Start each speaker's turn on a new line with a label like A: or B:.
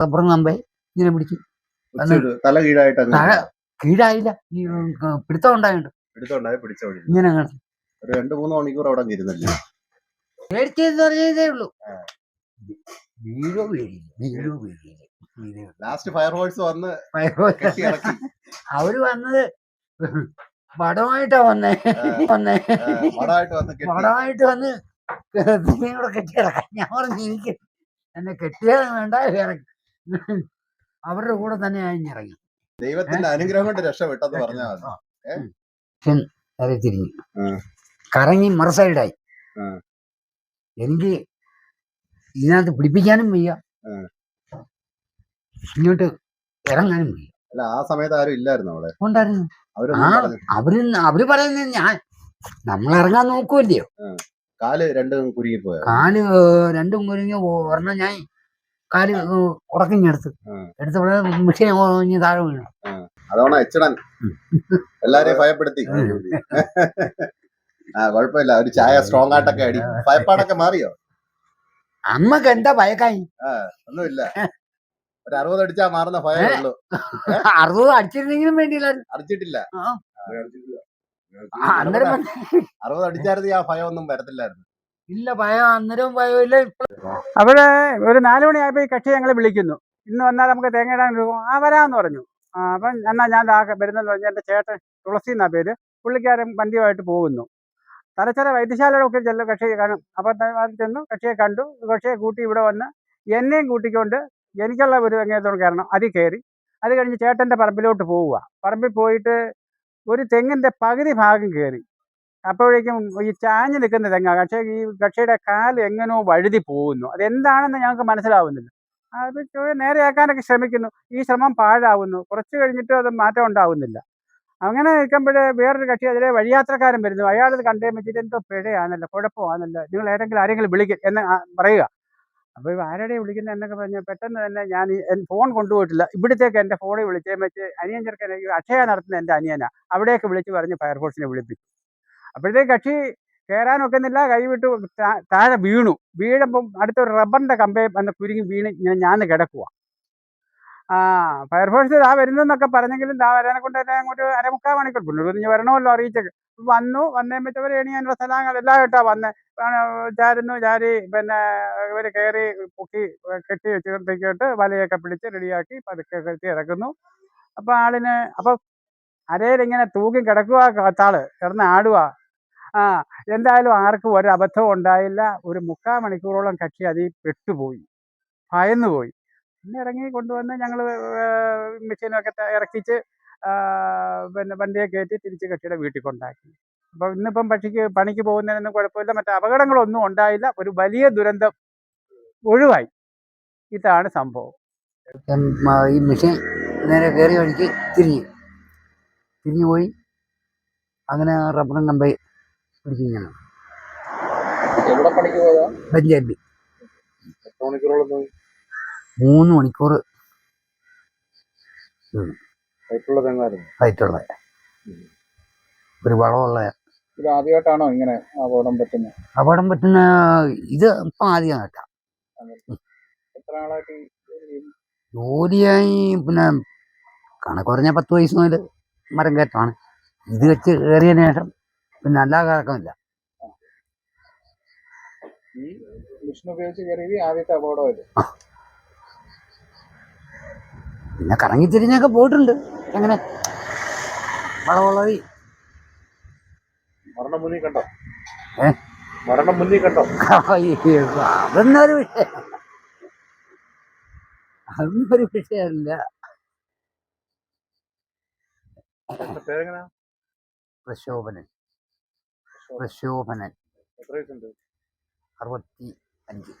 A: റബ്ബറും കമ്പേ ഇങ്ങനെ പിടിച്ചു
B: തല കീഴായിട്ട്
A: തല കീഴായില്ല. ഈ പിടുത്തം ഉണ്ടായുണ്ട് ഇങ്ങനെ
B: രണ്ട് മൂന്ന് മണിക്കൂർ അവിടെ അങ്ങ് ഇരുന്നല്ലേ.
A: പേടിച്ചെന്ന് പറഞ്ഞതേ ഉള്ളൂ. വീഴോ വീഴില്ല. വീഴോ വീഴില്ല. ഇതേ ഉള്ളൂ.
B: ലാസ്റ്റ് ഫയർഫോഴ്സ് വന്ന് ഇറക്കി.
A: അവർ വന്നത് പടമായിട്ടാ വന്നേ. വന്നേ. പടമായിട്ട് വന്ന് കെട്ടിയിറക്കാം ഞാൻ പറഞ്ഞു എനിക്ക് എന്നെ കെട്ടിയത് വേണ്ട ഇറങ്ങി അവരുടെ കൂടെ തന്നെ അഴിഞ്ഞിറങ്ങി ഇറങ്ങി
B: ദൈവത്തിന്റെ അനുഗ്രഹം കൊണ്ട് രക്ഷപ്പെട്ടെന്ന് പറഞ്ഞാൽ
A: തിരിഞ്ഞു. കറങ്ങി
B: മറസൈഡായി.
A: എനിക്ക് ഇതിനകത്ത് പിടിപ്പിക്കാനും വയ്യ. ഇങ്ങോട്ട് ഇറങ്ങാനും വയ്യ.
B: അല്ല ആ സമയത്ത് ആരും ഇല്ലായിരുന്നു അവിടെ?
A: ഉണ്ടായിരുന്നു. അവർ അവർ പറയുന്നത് ഞാൻ നമ്മൾ ഇറങ്ങാൻ നോക്കുമല്ലയോ
B: കാൽ രണ്ടും
A: പോയ? കാൽ രണ്ടും കുരുങ്ങി ഒരെണ്ണം ഞാൻ കാൽ ഉറക്കിഞ്ഞെടുത്ത്. എടുത്തപ്പോഴേ മിഷീൻ കുഞ്ഞ് താഴെ വീണു.
B: അതോണ എച്ചടൻ. എല്ലാരെയും ഭയപ്പെടുത്തി. ആ കുഴപ്പമില്ല. ഒരു ചായ സ്ട്രോങ് ആയിട്ടൊക്കെ അടി. ഭയപ്പാടൊക്കെ മാറിയോ?
A: അമ്മയ്ക്ക് എന്താ ഭയക്കായി
B: ഒന്നുമില്ല. ഒരു അറുപത് അടിച്ചാ മാറുന്ന ഭയമുള്ളൂ
A: അറുപത് അടിച്ചിരുന്നെങ്കിലും വേണ്ടിയില്ല.
B: അടിച്ചിട്ടില്ല.
A: അന്നേരം
B: അറുപത് അടിച്ചായിരുന്നു ആ ഭയം ഒന്നും വരത്തില്ലായിരുന്നു.
A: ഇല്ല ഭയം അന്നേരവും ഭയമില്ല
C: അവിടെ ഒരു നാലു മണിയായപ്പോ ഈ കക്ഷി ഞങ്ങൾ വിളിക്കുന്നു. ഇന്ന് വന്നാൽ നമുക്ക് തേങ്ങ ഇടാൻ ആ വരാമെന്ന് പറഞ്ഞു. ആ അപ്പം എന്നാ ഞാൻ വരുന്നെന്ന് പറഞ്ഞു എന്റെ ചേട്ടൻ തുളസി എന്നാ പേര്. പുള്ളിക്കാരൻ വണ്ടിയുമായിട്ട് പോകുന്നു. തലച്ചറ വൈദ്യശാലയുടെ ഒക്കെ ചെല്ലു കക്ഷിയെ കാണും. അപ്പം ചെന്നു കക്ഷിയെ കണ്ടു. കക്ഷിയെ കൂട്ടി ഇവിടെ വന്ന് എന്നെയും കൂട്ടിക്കൊണ്ട് എനിക്കുള്ള ഒരു തെങ്ങേത്തോട് കയറണം. അതിൽ കയറി. അത് കഴിഞ്ഞ് ചേട്ടന്റെ പറമ്പിലോട്ട് പോവുക. പറമ്പിൽ പോയിട്ട് ഒരു തെങ്ങിന്റെ പകുതി ഭാഗം കയറി. അപ്പോഴേക്കും ഈ ചാഞ്ഞ് നിൽക്കുന്ന തെങ്ങ പക്ഷേ ഈ കക്ഷിയുടെ കാൽ എങ്ങനെയോ വഴുതി പോകുന്നു. അതെന്താണെന്ന് ഞങ്ങൾക്ക് മനസ്സിലാവുന്നില്ല. അത് നേരെയാക്കാനൊക്കെ ശ്രമിക്കുന്നു. ഈ ശ്രമം പാഴാവുന്നു. കുറച്ച് കഴിഞ്ഞിട്ടും അത് മാറ്റം ഉണ്ടാവുന്നില്ല. അങ്ങനെ നിൽക്കുമ്പോഴേ വേറൊരു കക്ഷി അതിലെ വഴിയാത്രക്കാരൻ വരുന്നു. അയാൾ ഇത് കണ്ടേ വെച്ചിട്ട് എന്തോ പിഴയാണല്ലോ കുഴപ്പമാണല്ലോ നിങ്ങൾ ഏതെങ്കിലും ആരെങ്കിലും വിളിക്കും എന്ന് പറയുക. അപ്പോൾ ആരുടെ വിളിക്കുന്നത് എന്നൊക്കെ പറഞ്ഞാൽ പെട്ടെന്ന് തന്നെ ഞാൻ ഫോൺ കൊണ്ടുപോയിട്ടില്ല. ഇവിടത്തേക്ക് എന്റെ ഫോണിൽ വിളിച്ചേ വെച്ച് അനിയൻ ചെറുക്കൻ അക്ഷയ നടത്തുന്ന എന്റെ അനിയനാണ് അവിടേക്ക് വിളിച്ച് പറഞ്ഞ് ഫയർഫോഴ്സിനെ വിളിപ്പിച്ചു അപ്പോഴത്തേക്ക് കക്ഷി കയറാൻ ഒക്കുന്നില്ല കൈവിട്ടു താ- താഴെ വീണു. വീഴുമ്പം അടുത്തൊരു റബ്ബറിന്റെ കമ്പേ വന്ന് കുരുങ്ങി വീണ് ഇങ്ങനെ ഞാൻ കിടക്കുക ആ ഫയർഫോഴ്സ് ആ വരുന്നെന്നൊക്കെ പറഞ്ഞെങ്കിലും ദാ വരാനെ കൊണ്ട് തന്നെ അങ്ങോട്ട് അരമുക്കാൽ മണിക്കൂർ ഇനി വരണമല്ലോ അറിയിച്ചൊക്കെ വന്നു വന്നേ എണിയാനുള്ള സ്ഥലങ്ങൾ എല്ലാം ഇട്ടാ വന്ന്. ചാരുന്നു ചാരി പിന്നെ ഇവർ കയറി പൊക്കി കെട്ടി വെച്ചിട്ട് വലയൊക്കെ പിടിച്ച് റെഡിയാക്കി പതുക്കെ കെട്ടി ഇറക്കുന്നു. അപ്പോൾ ആളിന് അപ്പോൾ അരയിലിങ്ങനെ തൂക്കി കിടക്കുക കാത്താൾ കിടന്ന് ആടുക ആ എന്തായാലും ആർക്കും ഒരു അബദ്ധവും ഉണ്ടായില്ല. ഒരു മുക്കാൽ മണിക്കൂറോളം കക്ഷി അതിൽ പെട്ടുപോയി. ഭയന്നുപോയി. പിന്നെ ഇറങ്ങി കൊണ്ടുവന്ന് ഞങ്ങൾ മെഷീനൊക്കെ ഇറക്കിച്ച് പിന്നെ വണ്ടിയെ കയറ്റി തിരിച്ച് കക്ഷിയുടെ വീട്ടിൽ കൊണ്ടാക്കി. അപ്പോൾ ഇന്നിപ്പം പക്ഷിക്ക് പണിക്ക് പോകുന്നതിനൊന്നും കുഴപ്പമില്ല. മറ്റു അപകടങ്ങളൊന്നും ഉണ്ടായില്ല. ഒരു വലിയ ദുരന്തം ഒഴിവായി. ഇതാണ് സംഭവം.
A: ഈ മെഷീൻ നേരെ കയറി വഴിക്ക് തിരിഞ്ഞു. തിരിഞ്ഞു പോയി. അങ്ങനെ റബ്ബറും കമ്പേ പിടിച്ചു ഇങ്ങനെ
B: എവിടെ പണിക്ക് പോയതാ
A: ബഞ്ചാബി
B: എത്ര മണിക്കൂറോളം
A: മൂന്ന് മണിക്കൂർ ഹൈറ്റുള്ള ഒരു വളമുള്ള
B: ആദ്യമായിട്ടാണോ ഇങ്ങനെ അപകടം പറ്റുന്നത്?
A: അപകടം പറ്റുന്ന ഇത് ഇപ്പം ആദ്യം കേട്ടാ ജോലിയായി പിന്നെ കണക്ക് കുറഞ്ഞ പത്ത് വയസ്സ് മുതൽ മരം കയറ്റമാണ്. ഇത് വെച്ച് കയറിയ ശേഷം പിന്നെ അല്ലാതെ കറക്കമില്ല.
B: ഈ മിഷൻ ഉപയോഗിച്ച് കയറിയത് ആദ്യത്തെ അപകടമായിരുന്നു
A: പിന്നെ കറങ്ങി തിരിഞ്ഞൊക്കെ പോയിട്ടുണ്ട്. എങ്ങനെ വളവളവി.
B: മരണം മുന്നിൽ കണ്ടോ?
A: ഏ?
B: മരണം മുന്നിൽ കണ്ടോ?
A: അതൊന്നും ഒരു വിഷയം. അതൊന്നും ഒരു വിഷയമല്ല പ്രശോഭനൻ. പ്രശോഭനൻ അറുപത്തി അഞ്ച്